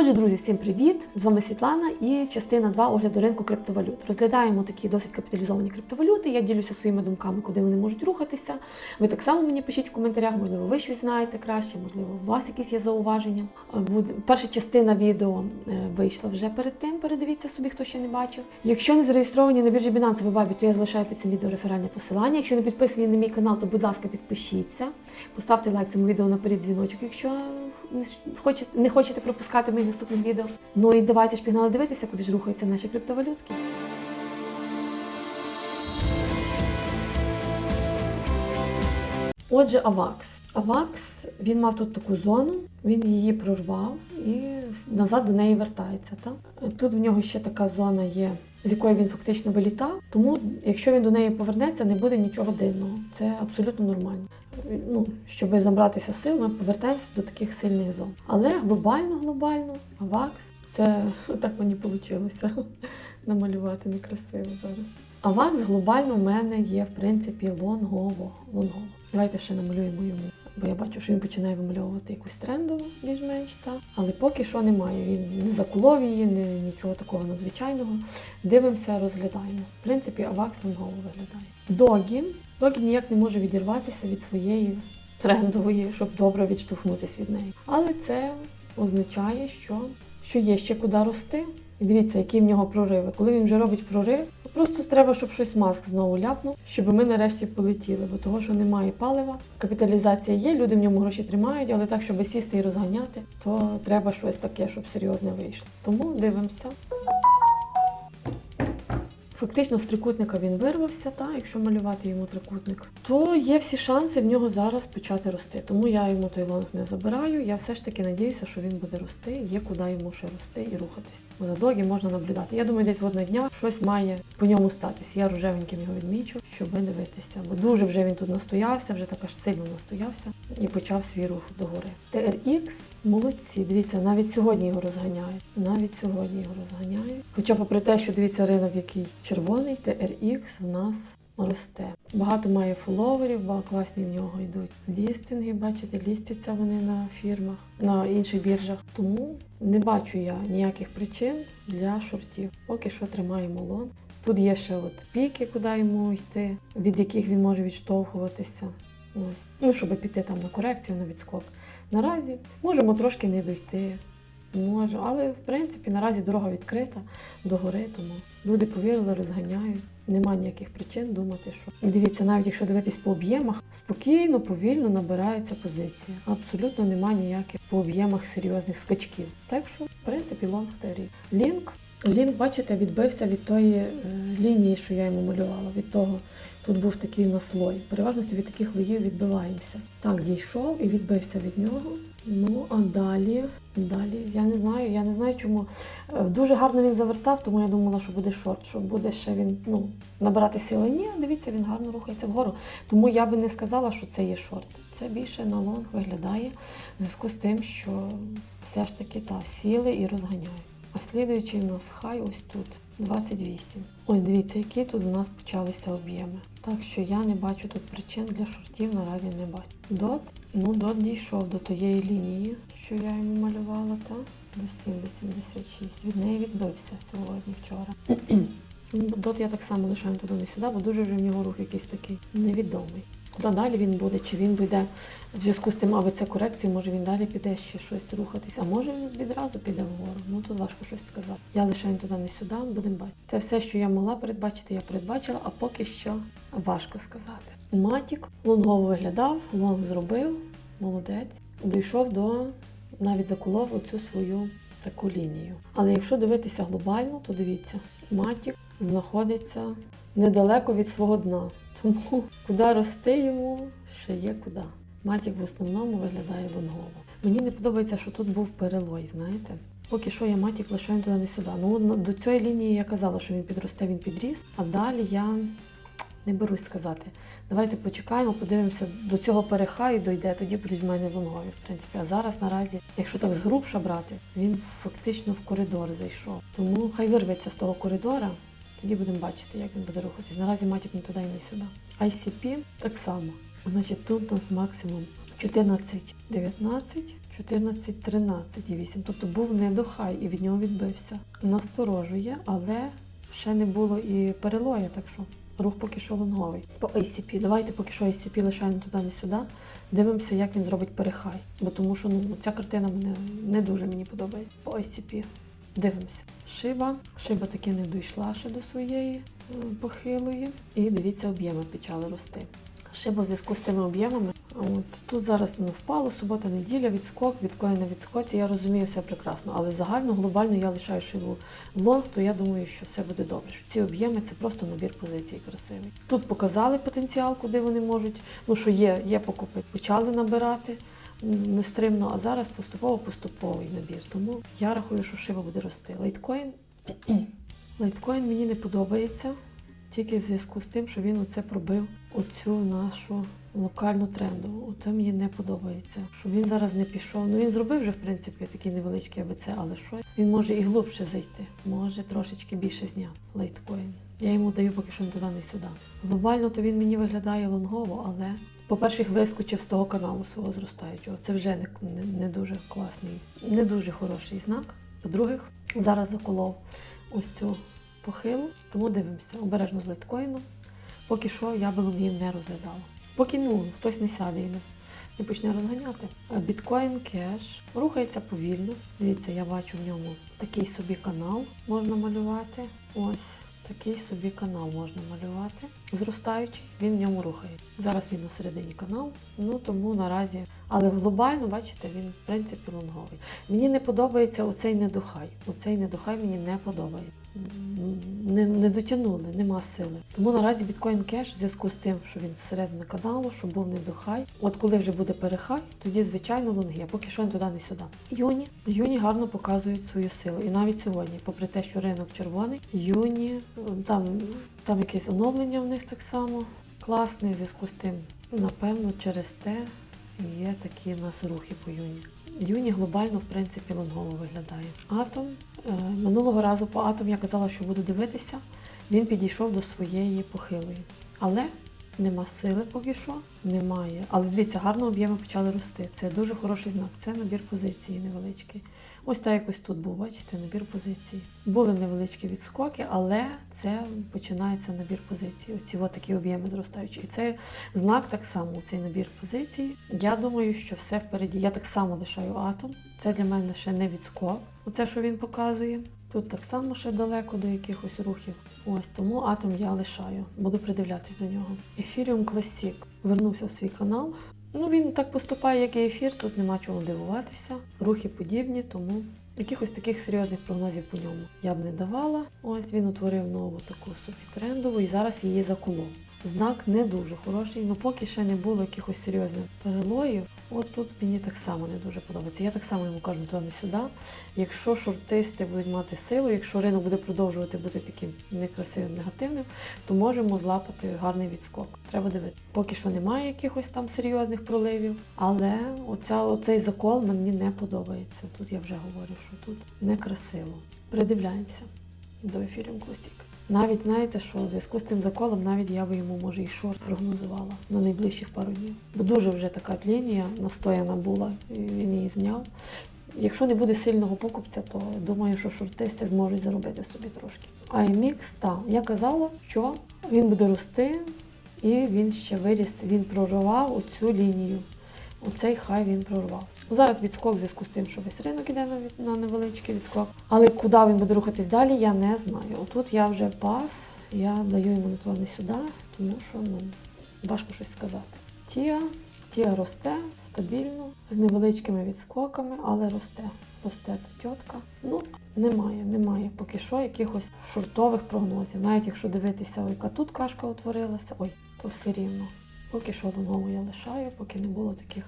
Отже, друзі, всім привіт! З вами Світлана і частина 2 огляду ринку криптовалют. Розглядаємо такі досить капіталізовані криптовалюти. Я ділюся своїми думками, куди вони можуть рухатися. Ви так само мені пишіть в коментарях, можливо, ви щось знаєте краще, можливо, у вас якісь є зауваження. Е, перша частина відео е, вийшла вже перед тим. Передивіться собі, хто ще не бачив. Якщо не зареєстровані на біржі Binance або Bybit, то я залишаю під цим відео реферальне посилання. Якщо не підписані на мій канал, то будь ласка, підпишіться. Поставте лайк цьому відео наперед дзвіночок, якщо не хочете пропускати мої наступні відео. Ну і давайте ж пігнали дивитися, куди ж рухаються наші криптовалютки. Отже, Авакс. Авакс він мав тут таку зону, він її прорвав і назад до неї вертається. Так? Тут в нього ще така зона є, з якої він фактично вилітав. Тому, якщо він до неї повернеться, не буде нічого дивного. Це абсолютно нормально. Ну, щоб забратися сил, ми повертаємося до таких сильних зон. Але глобально, глобально, Авакс це так мені вийшло намалювати некрасиво зараз. Авакс глобально в мене є, в принципі, лонгово. лонгово. Давайте ще намалюємо йому. Бо я бачу, що він починає вимальовувати якусь трендову більш-менш, та. але поки що немає. Він не заколов її, не, нічого такого надзвичайного. Дивимося, розглядаємо. В принципі, Авакс лонгово виглядає. Догі. Догі ніяк не може відірватися від своєї трендової, щоб добре відштовхнутися від неї. Але це означає, що, що є ще куди рости. І дивіться, які в нього прориви. Коли він вже робить прорив, просто треба, щоб щось маск знову ляпнув, щоб ми нарешті полетіли, бо того, що немає палива, капіталізація є, люди в ньому гроші тримають, але так, щоб сісти і розганяти, то треба щось таке, щоб серйозне вийшло. Тому дивимося. Фактично з трикутника він вирвався, та, якщо малювати йому трикутник, то є всі шанси в нього зараз почати рости. Тому я йому той лонг не забираю. Я все ж таки надіюся, що він буде рости, є куди йому ще рости і рухатись. За догі можна наблюдати. Я думаю, десь в одного дня щось має по ньому статись. Я рожевеньким його відмічу, щоб дивитися. Бо дуже вже він тут настоявся, вже так аж сильно настоявся і почав свій рух догори. TRX молодці. Дивіться, навіть сьогодні його розганяють. Навіть сьогодні його розганяють. Хоча, попри те, що дивіться ринок, який червоний, TRX в нас росте. Багато має фоловерів, бо класні в нього йдуть лістинги. Бачите, лістяться вони на фірмах, на інших біржах. Тому не бачу я ніяких причин для шортів. Поки що тримаємо лон. Тут є ще от піки, куди йому йти, від яких він може відштовхуватися. Ось. Ну, щоб піти там на корекцію, на відскок. Наразі можемо трошки не дойти. Можу, але в принципі наразі дорога відкрита до гори, тому люди повірили, розганяють. Нема ніяких причин думати, що дивіться, навіть якщо дивитись по об'ємах, спокійно, повільно набирається позиція. Абсолютно нема ніяких по об'ємах серйозних скачків. Так що, в принципі, лонг тарі. Лінк. Лінк, бачите, відбився від тої е, лінії, що я йому малювала. Від того тут був такий наслой. Переважно від таких лоїв відбиваємося. Так, дійшов і відбився від нього. Ну, а далі, далі, я не знаю, я не знаю чому. Е, Дуже гарно він завертав, тому я думала, що буде шорт, що буде ще він ну, набирати сили. Ні, дивіться, він гарно рухається вгору. Тому я би не сказала, що це є шорт. Це більше на лонг виглядає в зв'язку з тим, що все ж таки та, сіли і розганяють. А слідуючий у нас хай ось тут 28. Ось дивіться, які тут у нас почалися об'єми. Так що я не бачу тут причин для шортів, наразі не бачу. Дот, ну дот дійшов до тієї лінії, що я йому малювала, та до 7,86. Від неї відбився сьогодні, вчора. Ну, Дот я так само лишаю туди не сюди, бо дуже вже в нього рух якийсь такий невідомий. Куди далі він буде, чи він буде в зв'язку з тим АВЦ корекцію, може він далі піде ще щось рухатись, а може він відразу піде вгору. Ну тут важко щось сказати. Я лишаю туди не сюди, будемо бачити. Це все, що я могла передбачити, я передбачила, а поки що важко сказати. Матік лонгово виглядав, лонг зробив, молодець. Дійшов до навіть заколов оцю свою таку лінію. Але якщо дивитися глобально, то дивіться, матік знаходиться недалеко від свого дна. Тому куди рости йому ще є куди. Матік в основному виглядає лонгово. Мені не подобається, що тут був перелой, знаєте. Поки що я матік лишаю туди не сюди. Ну ну, до цієї лінії я казала, що він підросте, він підріс, а далі я не берусь сказати. Давайте почекаємо, подивимося, до цього перехаю дойде, тоді будуть в мене лонгові, в принципі. А зараз наразі, якщо так згрубша брати, він фактично в коридор зайшов. Тому хай вирветься з того коридора, тоді будемо бачити, як він буде рухатись. Наразі матік не туди і не сюди. ICP так само. Значить, тут у нас максимум 14, 19, 14, 13 і 8. Тобто був недохай і від нього відбився. Насторожує, але ще не було і перелоя, так що рух поки що лонговий. По ACP. Давайте поки що ACP лишаємо туди не сюди. Дивимося, як він зробить перехай. Бо тому що ну, ця картина мене не дуже мені подобається. По ACP. Дивимося. Шиба. Шиба таки не дійшла ще до своєї е, похилої. І дивіться, об'єми почали рости. Шиба в зв'язку з тими об'ємами. От тут зараз воно впало, субота, неділя, відскок, біткоін на відскоці. Я розумію все прекрасно, але загально, глобально я лишаю шибу в лонг, то я думаю, що все буде добре. Що ці об'єми це просто набір позицій красивий. Тут показали потенціал, куди вони можуть. Ну що є, є покупи. Почали набирати нестримно, а зараз поступово-поступовий набір. Тому я рахую, що шиба буде рости. Лайткоін. Лайткоін мені не подобається тільки в зв'язку з тим, що він оце пробив оцю нашу локальну тренду. Оце мені не подобається. Що він зараз не пішов. Ну він зробив вже в принципі такий невеличкий АБЦ, але що він може і глибше зайти, може трошечки більше зняти лайткоін. Я йому даю поки що не туди, не сюди. Глобально то він мені виглядає лонгово, але по-перше, вискочив з того каналу свого зростаючого. Це вже не, не, не дуже класний, не дуже хороший знак. По-друге, зараз заколов ось цю похилу, тому дивимося обережно з лайткоїном. Поки що я би лонгів не розглядала. Поки ну, хтось не сяде і не, не почне розганяти. Біткоін кеш рухається повільно. Дивіться, я бачу в ньому такий собі канал можна малювати. Ось такий собі канал можна малювати. Зростаючий, він в ньому рухає. Зараз він на середині каналу, ну тому наразі. Але глобально, бачите, він в принципі лонговий. Мені не подобається оцей недохай. Оцей недохай мені не подобається. Не, не дотягнули, нема сили. Тому наразі біткоін кеш в зв'язку з тим, що він зсередини каналу, що був недохай. От коли вже буде перехай, тоді звичайно лонги, а поки що не туди, не сюди. Юні. Юні гарно показують свою силу. І навіть сьогодні, попри те, що ринок червоний, юні, там, там якесь оновлення в них так само класне в зв'язку з тим. Напевно, через те є такі в нас рухи по юні. Юні глобально, в принципі, лонгово виглядає. Атом. е, Минулого разу по атом я казала, що буду дивитися. Він підійшов до своєї похилої. Але нема сили поки що, немає. Але дивіться, гарно об'єми почали рости. Це дуже хороший знак. Це набір позиції невеличкий. Ось так якось тут був, бачите, набір позицій. Були невеличкі відскоки, але це починається набір позицій. Оці от такі об'єми зростаючі. І це знак так само, цей набір позицій. Я думаю, що все впереді. Я так само лишаю атом. Це для мене ще не відскок. Оце, що він показує. Тут так само ще далеко до якихось рухів. Ось тому атом я лишаю. Буду придивлятись до нього. Ethereum Classic вернувся в свій канал. Ну, він так поступає, як і ефір, тут нема чого дивуватися. Рухи подібні, тому якихось таких серйозних прогнозів по ньому я б не давала. Ось він утворив нову таку собі трендову і зараз її заколов. Знак не дуже хороший, але поки ще не було якихось серйозних перелоїв. От тут мені так само не дуже подобається. Я так само йому кажу, туди не сюди. Якщо шортисти будуть мати силу, якщо ринок буде продовжувати бути таким некрасивим, негативним, то можемо злапати гарний відскок. Треба дивитися. Поки що немає якихось там серйозних проливів, але оця, оцей закол мені не подобається. Тут я вже говорю, що тут некрасиво. Придивляємося до ефірів Classic. Навіть знаєте, що в зв'язку з тим заколом навіть я би йому може і шорт прогнозувала на найближчих пару днів. Бо дуже вже така лінія настояна була, і він її зняв. Якщо не буде сильного покупця, то думаю, що шортисти зможуть заробити собі трошки. А MX, так, я казала, що він буде рости, і він ще виріс, він проривав оцю лінію. Оцей хай він прорвав. Ну, Зараз відскок в зв'язку з тим, що весь ринок іде на, на невеличкий відскок. Але куди він буде рухатись далі, я не знаю. Отут я вже пас, я даю йому на не сюди, тому що ну, важко щось сказати. Тія, тія росте стабільно, з невеличкими відскоками, але росте. Росте та тітка. Ну, немає, немає поки що якихось шортових прогнозів. Навіть якщо дивитися, яка тут кашка утворилася, ой, то все рівно. Поки що лонгову я лишаю, поки не було таких.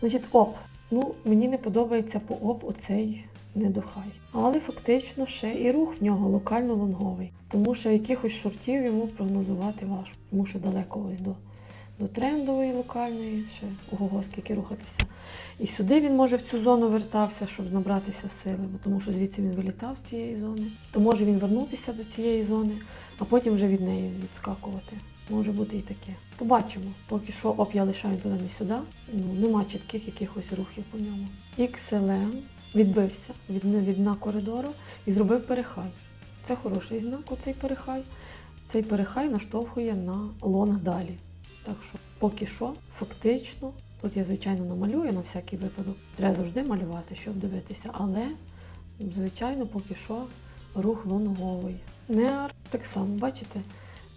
Значить, оп. Ну, мені не подобається по оп оцей недохай. Але фактично ще і рух в нього локально лонговий. Тому що якихось шортів йому прогнозувати важко. Тому що далеко ось до, до трендової локальної, ще ого, скільки рухатися. І сюди він може в цю зону вертався, щоб набратися сили, бо тому що звідси він вилітав з цієї зони. То може він вернутися до цієї зони, а потім вже від неї відскакувати. Може бути і таке. Побачимо. Поки що оп, я лишаю туди не сюди. Ну, нема чітких якихось рухів по ньому. XLM відбився від, від дна коридору і зробив перехай. Це хороший знак, оцей перехай. Цей перехай наштовхує на лонг далі. Так що поки що, фактично, тут я, звичайно, намалюю на всякий випадок. Треба завжди малювати, щоб дивитися, але, звичайно, поки що рух лонговий. Неар так само, бачите,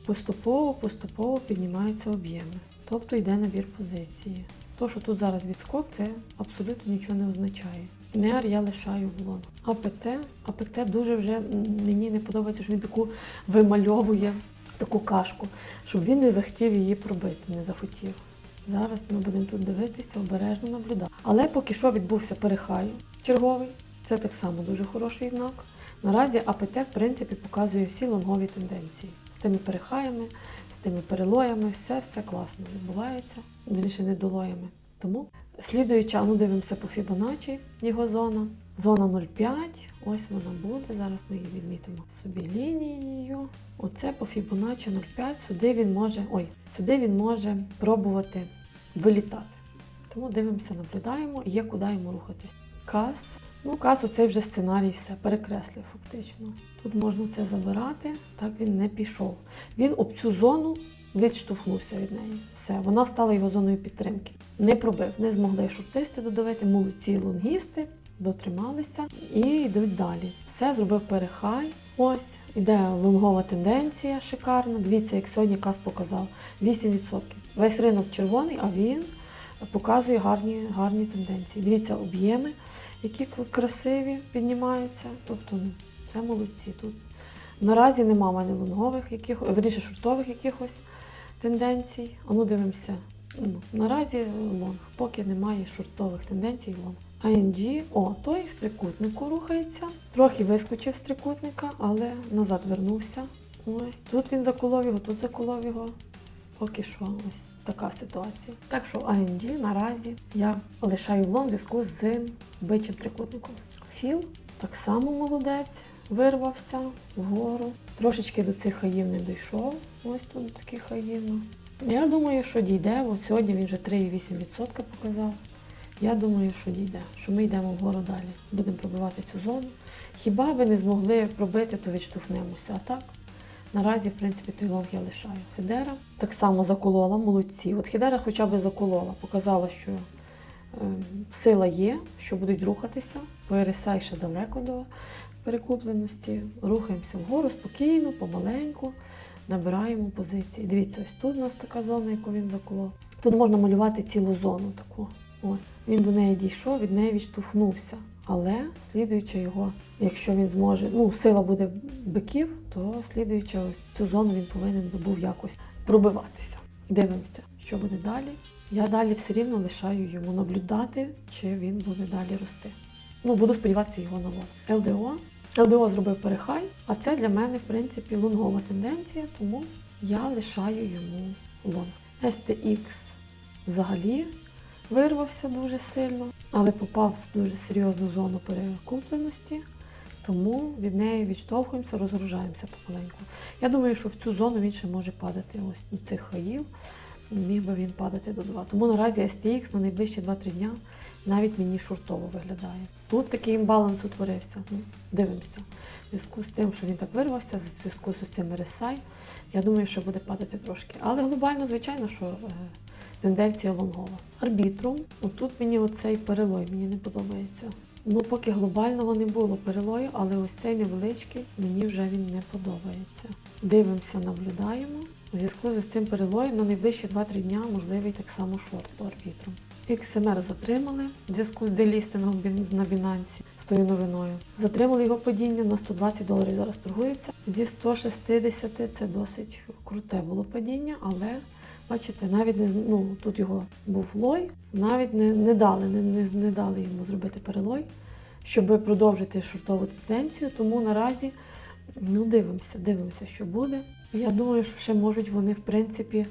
поступово, поступово піднімаються об'єми. Тобто йде набір позиції. То, що тут зараз відскок, це абсолютно нічого не означає. Неар я лишаю в лон. АПТ, АПТ дуже вже мені не подобається, що він таку вимальовує таку кашку, щоб він не захотів її пробити, не захотів. Зараз ми будемо тут дивитися, обережно наблюдати. Але поки що відбувся перехай черговий. Це так само дуже хороший знак. Наразі АПТ, в принципі, показує всі лонгові тенденції. З тими перехаями, з тими перелоями, все, все класно відбувається. Більше не долоями. Тому слідуюча, ну дивимося по Фібоначчі, його зона. Зона 0,5, ось вона буде. Зараз ми її відмітимо собі лінією. Оце по Фібоначчі 0,5. Сюди він може, ой, сюди він може пробувати вилітати. Тому дивимося, наблюдаємо, є куди йому рухатись. Кас. Ну, кас, оцей вже сценарій все перекреслив фактично. Тут можна це забирати, так він не пішов. Він об цю зону відштовхнувся від неї. Все, вона стала його зоною підтримки. Не пробив, не змогли шортисти додавити, молодці лонгісти, дотрималися і йдуть далі. Все зробив перехай. Ось іде лонгова тенденція шикарна. Дивіться, як сьогодні Кас показав 8%. Весь ринок червоний, а він показує гарні, гарні тенденції. Дивіться, об'єми, які красиві піднімаються. Тобто, ну, це молодці тут. Наразі нема в мене лонгових яких, шортових якихось тенденцій. А ну дивимося. Ну, наразі лонг, поки немає шортових тенденцій лонг. ING, о, той в трикутнику рухається. Трохи вискочив з трикутника, але назад вернувся. Ось тут він заколов його, тут заколов його. Поки що ось така ситуація. Так що ING наразі я лишаю в в зв'язку з бичим трикутником. Філ так само молодець, вирвався вгору. Трошечки до цих хаїв не дійшов. Ось тут такі хаї в нас. Я думаю, що дійде. От сьогодні він вже 3,8% показав. Я думаю, що дійде, що ми йдемо вгору далі. Будемо пробивати цю зону. Хіба ви не змогли пробити, то відштовхнемося. А так, наразі, в принципі, той лонг я лишаю. Хедера так само заколола, молодці. От Хедера хоча б заколола, показала, що е, сила є, що будуть рухатися. По ще далеко до перекупленості. Рухаємося вгору спокійно, помаленьку, набираємо позиції. Дивіться, ось тут у нас така зона, яку він заколов. Тут можна малювати цілу зону таку. Ось. Він до неї дійшов, від неї відштовхнувся. Але слідуючи його, якщо він зможе, ну, сила буде биків, то слідуючи ось цю зону він повинен би був якось пробиватися. Дивимося, що буде далі. Я далі все рівно лишаю йому наблюдати, чи він буде далі рости. Ну, буду сподіватися його на лон. ЛДО. ЛДО зробив перехай, а це для мене, в принципі, лонгова тенденція, тому я лишаю йому лонг. STX взагалі вирвався дуже сильно, але попав в дуже серйозну зону перекупленості, тому від неї відштовхуємося, розгружаємося помаленьку. Я думаю, що в цю зону він ще може падати ось до цих хаїв. Міг би він падати до 2. Тому наразі STX на найближчі 2-3 дня навіть мені шортово виглядає. Тут такий імбаланс утворився. Ну, дивимося. В зв'язку з тим, що він так вирвався, в зв'язку з цим RSI, я думаю, що буде падати трошки. Але глобально, звичайно, що е, тенденція лонгова. Арбітрум, отут мені оцей перелой мені не подобається. Ну, поки глобального не було перелою, але ось цей невеличкий мені вже він не подобається. Дивимося, наблюдаємо. У зв'язку з цим перелоєм на найближчі 2-3 дня можливий так само шорт по арбітру. XMR затримали в зв'язку з делістингом на Binance з тою новиною. Затримали його падіння на 120 доларів зараз торгується. Зі 160 це досить круте було падіння, але бачите, навіть не ну, тут його був лой, навіть не, не дали, не, не, не дали йому зробити перелой, щоб продовжити шортову тенденцію. Тому наразі ну, дивимося, дивимося, що буде. Я думаю, що ще можуть вони, в принципі, е,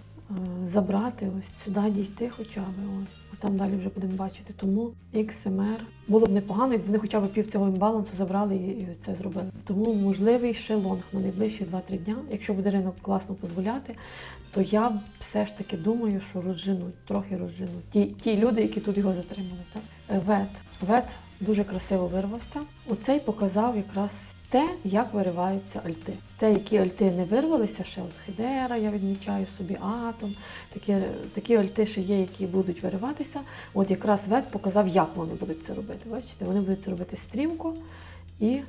забрати ось сюди дійти хоча б. Ось. Там далі вже будемо бачити. Тому XMR було б непогано, якби вони хоча б пів цього імбалансу забрали і, це зробили. Тому можливий ще лонг на найближчі 2-3 дня. Якщо буде ринок класно дозволяти, то я все ж таки думаю, що розженуть, трохи розженуть. Ті, ті люди, які тут його затримали. Так? Вет. Вет дуже красиво вирвався. Оцей показав якраз те, як вириваються альти. Те, які альти не вирвалися, ще от Хедера, я відмічаю собі атом. Такі, такі альти ще є, які будуть вириватися. От якраз вет показав, як вони будуть це робити. Бачите, вони будуть це робити стрімко і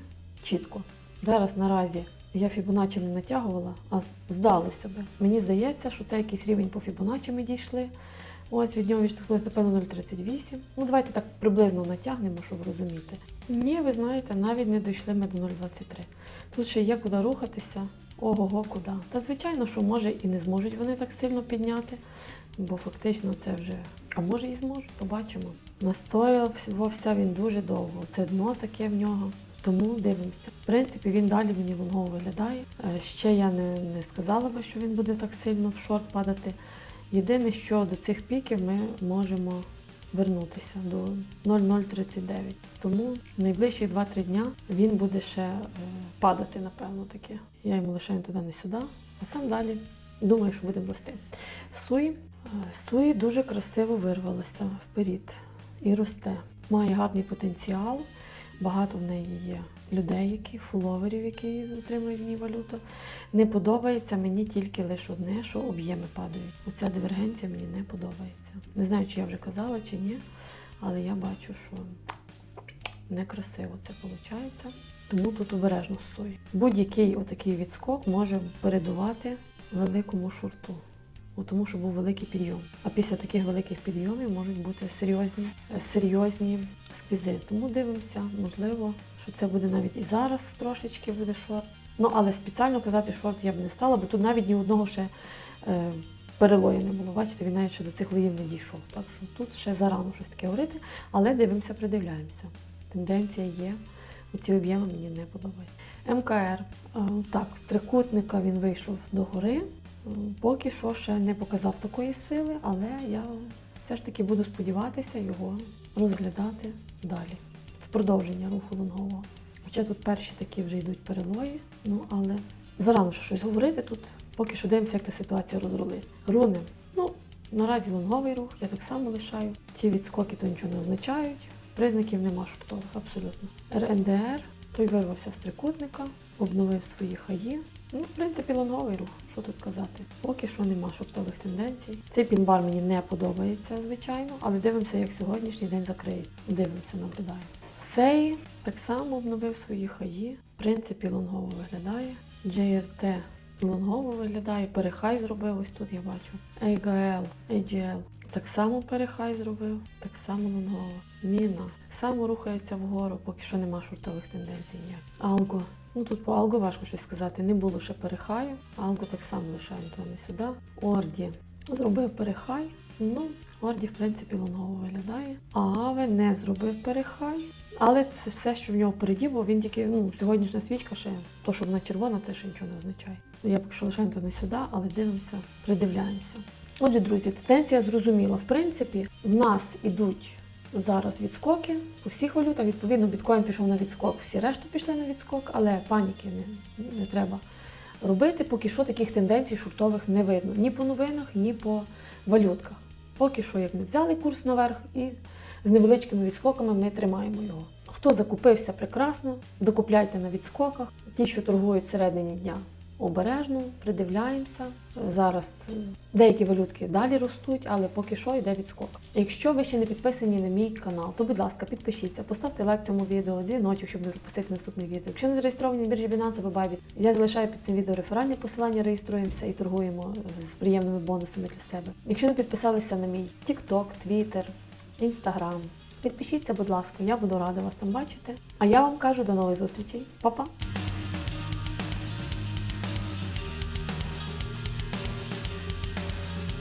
чітко. Зараз наразі я Фібоначчі не натягувала, а здалося би. Мені здається, що це якийсь рівень по Фібоначчі ми дійшли. Ось від нього відштовхнулося, напевно, 0,38. Ну, давайте так приблизно натягнемо, щоб розуміти. Ні, ви знаєте, навіть не дійшли ми до 0,23. Тут ще є куди рухатися. Ого-го, куди. Та звичайно, що може і не зможуть вони так сильно підняти, бо фактично це вже. А може і зможуть, побачимо. Настоявся він дуже довго. Це дно таке в нього. Тому дивимося. В принципі, він далі мені лонгово виглядає. Е, Ще я не, не сказала би, що він буде так сильно в шорт падати. Єдине, що до цих піків ми можемо вернутися до 0,039. Тому найближчі 2-3 дня він буде ще е, падати, напевно, таке. Я йому лишаю туди не сюди, а там далі. Думаю, що будемо рости. Суї. Е, Суї дуже красиво вирвалася вперед і росте. Має гарний потенціал. Багато в неї є людей, які фуловерів, які отримують в ній валюту. Не подобається мені тільки лише одне, що об'єми падають. Оця дивергенція мені не подобається. Не знаю, чи я вже казала, чи ні, але я бачу, що некрасиво це виходить. Тому тут обережно сої. Будь-який отакий відскок може передувати великому шурту. Тому що був великий підйом. А після таких великих підйомів можуть бути серйозні, е, серйозні сквізи. Тому дивимося, можливо, що це буде навіть і зараз трошечки буде шорт. Ну але спеціально казати шорт я б не стала, бо тут навіть ні одного ще е, перелою не було. Бачите, він навіть ще до цих лоїв не дійшов. Так що тут ще зарано щось таке говорити, але дивимося, придивляємося. Тенденція є. Оці об'єми мені не подобаються. МКР. Е, Так, трикутника він вийшов до гори. Поки що ще не показав такої сили, але я все ж таки буду сподіватися його розглядати далі. В продовження руху лонгового. Хоча тут перші такі вже йдуть перелої, ну але зарано ще щось говорити тут, поки що дивимося, як та ситуація розрулить. Руни. Ну, наразі лонговий рух, я так само лишаю. Ці відскоки то нічого не означають. Признаків нема шортових, абсолютно. РНДР, той вирвався з трикутника, обновив свої хаї. Ну, в принципі, лонговий рух, що тут казати. Поки що нема шортових тенденцій. Цей пінбар мені не подобається, звичайно, але дивимося, як сьогоднішній день закриють. Дивимося, наблюдаємо. Сей так само обновив свої хаї. В принципі, лонгово виглядає. JRT лонгово виглядає. Перехай зробив ось тут, я бачу. AGL, AGL так само перехай зробив, так само лонгово. Міна так само рухається вгору, поки що нема шортових тенденцій ніяк. Алго. Ну тут по Алго важко щось сказати. Не було ще перехаю. Алго так само лишаємо туди не сюди. Орді зробив перехай. Ну, Орді, в принципі, лонгово виглядає. А Аве не зробив перехай. Але це все, що в нього впереді, бо він тільки, ну, сьогоднішня свічка ще, то, що вона червона, це ще нічого не означає. Я поки що лишаємо то не сюди, але дивимося, придивляємося. Отже, друзі, тенденція зрозуміла. В принципі, в нас ідуть зараз відскоки по всіх валютах. Відповідно, біткоін пішов на відскок, всі решту пішли на відскок, але паніки не, не треба робити. Поки що таких тенденцій шуртових не видно ні по новинах, ні по валютках. Поки що, як ми взяли курс наверх і з невеличкими відскоками ми тримаємо його. Хто закупився прекрасно, докупляйте на відскоках. Ті, що торгують всередині дня, обережно, придивляємося. Зараз деякі валютки далі ростуть, але поки що йде відскок. Якщо ви ще не підписані на мій канал, то будь ласка, підпишіться, поставте лайк цьому відео, дзвіночок, щоб не пропустити наступне відео. Якщо не зареєстровані на біржі Binance або Bybit, я залишаю під цим відео реферальне посилання, реєструємося і торгуємо з приємними бонусами для себе. Якщо не підписалися на мій TikTok, Twitter, Instagram, підпишіться, будь ласка, я буду рада вас там бачити. А я вам кажу до нових зустрічей. Па-па!